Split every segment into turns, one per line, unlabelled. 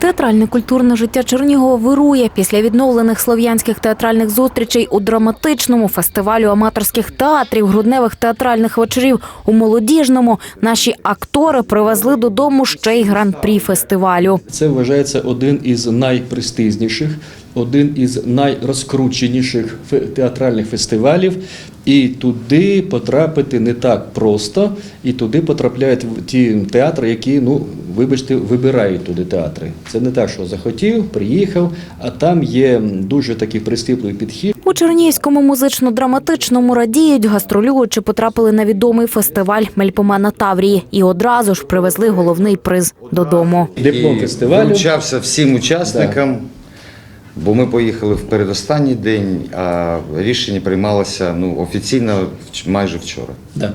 Театральне культурне життя Чернігова вирує після відновлених слов'янських театральних зустрічей у драматичному фестивалю аматорських театрів, грудневих театральних вечорів у молодіжному. Наші актори привезли додому ще й гран-прі фестивалю.
Це вважається один із найпрестижніших, один із найрозкрученіших театральних фестивалів. І туди потрапити не так просто, і туди потрапляють в ті театри, які, ну, вибачте, вибирають туди театри. Це не так, що захотів, приїхав, а там є дуже такий прискіпливий підхід.
У Чернігівському музично-драматичному радіють, гастролюючи потрапили на відомий фестиваль Мельпомена Таврії і одразу ж привезли головний приз додому.
Диплом фестивалю.
Вручався всім учасникам, бо ми поїхали в передостанній день, а рішення приймалося ну, офіційно майже вчора.
Да.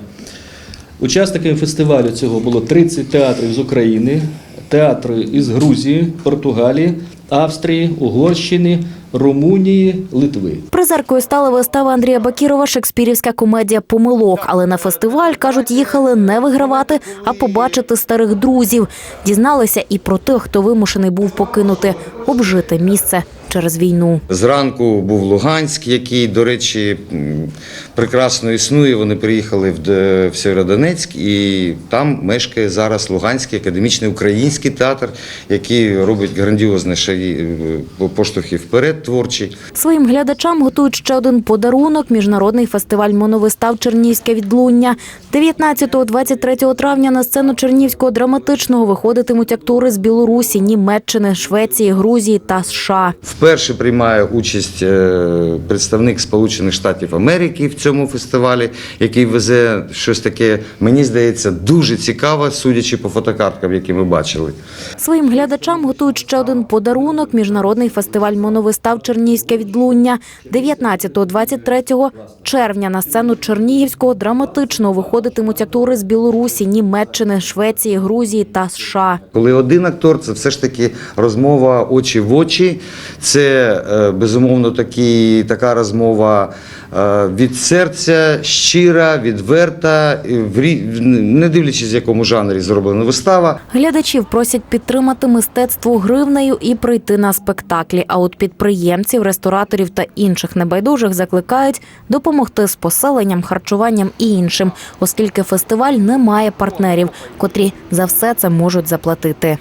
Учасниками фестивалю цього було 30 театрів з України, театри із Грузії, Португалії, Австрії, Угорщини, Румунії, Литви.
Призеркою стала вистава Андрія Бакірова Шекспірівська комедія Помилок. Але на фестиваль кажуть, їхали не вигравати, а побачити старих друзів. Дізналися і про тих, хто вимушений був покинути обжите місце через війну.
Зранку був Луганськ, який, до речі, прекрасно існує. Вони приїхали в, Сєвєродонецьк, і там мешкає зараз Луганський академічний український театр, який робить грандіозні шаги, е, поштовхи вперед творчі.
Своїм глядачам готують ще один подарунок – міжнародний фестиваль моновистав Чернігівське відлуння. 19-23 травня на сцену Чернігівського драматичного виходитимуть актори з Білорусі, Німеччини, Швеції, Грузії та США.
Вперше приймає участь е, представник Сполучених Штатів Америки в цьому фестивалі, який везе щось таке, мені здається, дуже цікаве, судячи по фотокарткам, які ми бачили.
Своїм глядачам готують ще один подарунок – міжнародний фестиваль моновистав Чернігівське відлуння. 19-23 червня на сцену Чернігівського драматичного виходитимуть актори з Білорусі, Німеччини, Швеції, Грузії та США.
Коли один актор, це все ж таки розмова очі в очі. Це е, безумовно такі, така розмова е, від серця, щира, відверта, не дивлячись, в якому жанрі зроблена вистава.
Глядачів просять підтримати мистецтво гривнею і прийти на спектаклі. А от підприємців, рестораторів та інших небайдужих закликають допомогти з поселенням, харчуванням і іншим, оскільки фестиваль не має партнерів, котрі за все це можуть заплатити.